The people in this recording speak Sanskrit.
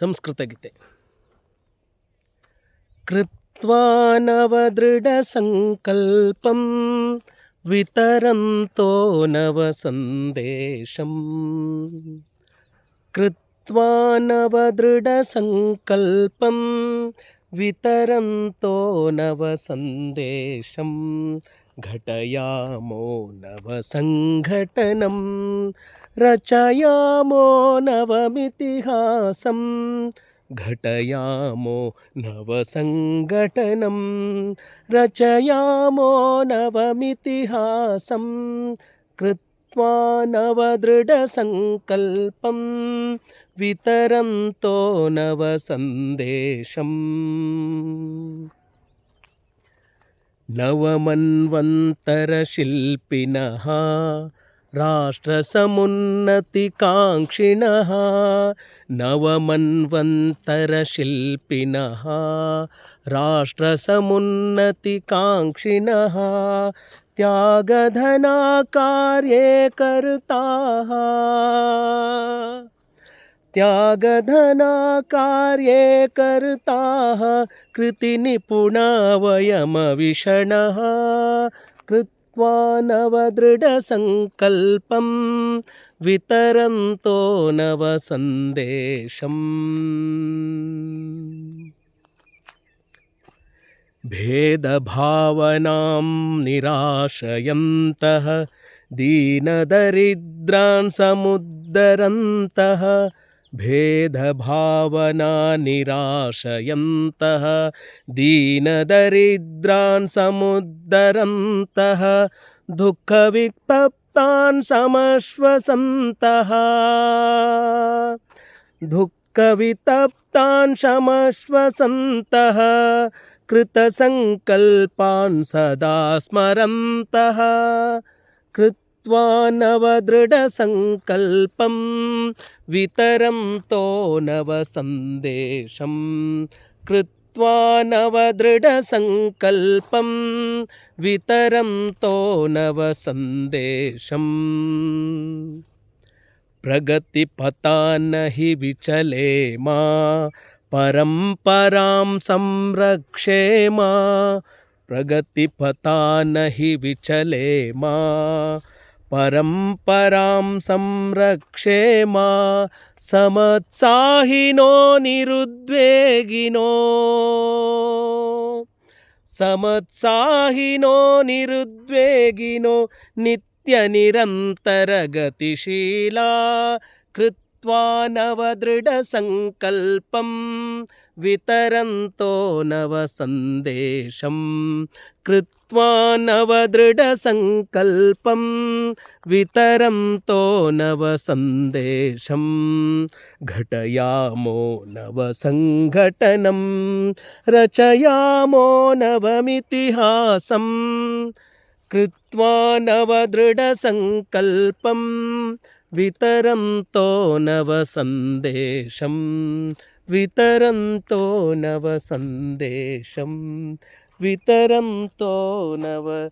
ಸಂಸ್ಕೃತಗೀತೆ कृत्वा नवदृढसङ्कल्पं वितरन्तो नवसन्देशम् कृत्वा नवदृढसङ्कल्पं वितरन्तो नवसन्देशं घटयामो नवसङ्घटनं रचयामो नवमितिहासं घटयामो नवसङ्घटनं रचयामो नवमितिहासं कृत्वा नवदृढसङ्कल्पं वितरन्तो नवसन्देशम्। नवमन्वन्तरशिल्पिनः राष्ट्रसमुन्नतिकाङ्क्षिणः नवमन्वन्तरशिल्पिनः राष्ट्रसमुन्नतिकाङ्क्षिणः त्यागधना कार्यकर्ताः त्यागधना कार्यकर्ताः कृतिनिपुणा वयमविषणः कृत् कृत्वा नवदृढसङ्कल्पं वितरन्तो नवसन्देशम् भेदभावनां निराशयन्तः दीनदरिद्रान् समुद्धरन्तः भेदभावना निराशयन्तः दीनदरिद्रान् समुद्धरन्तः दुःखविक्तप्तान् समश्वसन्तः। दुःखवितप्तान् समश्वसन्तः कृतसङ्कल्पान् सदा स्मरन्तः नवदृढसङ्कल्पं वितरन्तो नवसन्देशं कृत्वा नवदृढसङ्कल्पं वितरन्तो नवसन्देशम् प्रगतिपथा न हि विचलेमा परम्परां संरक्षेमा प्रगतिपथा न हि विचलेमा परम्परां संरक्षेमा समत्साहिनो निरुद्वेगिनो। समत्साहिनो निरुद्वेगिनो नित्यनिरन्तरगतिशीला कृत्वा नवदृढसङ्कल्पं वितरन्तो नवसन्देशं कृत्वा नवदृढसङ्कल्पं वितरन्तो नवसन्देशं घटयामो नवसङ्घटनं रचयामो नवमितिहासं। कृत्वा नवदृढसङ्कल्पं वितरन्तो नवसन्देशं वितरन्तो नवसन्देशं वितरन्तो नवसन्देशम्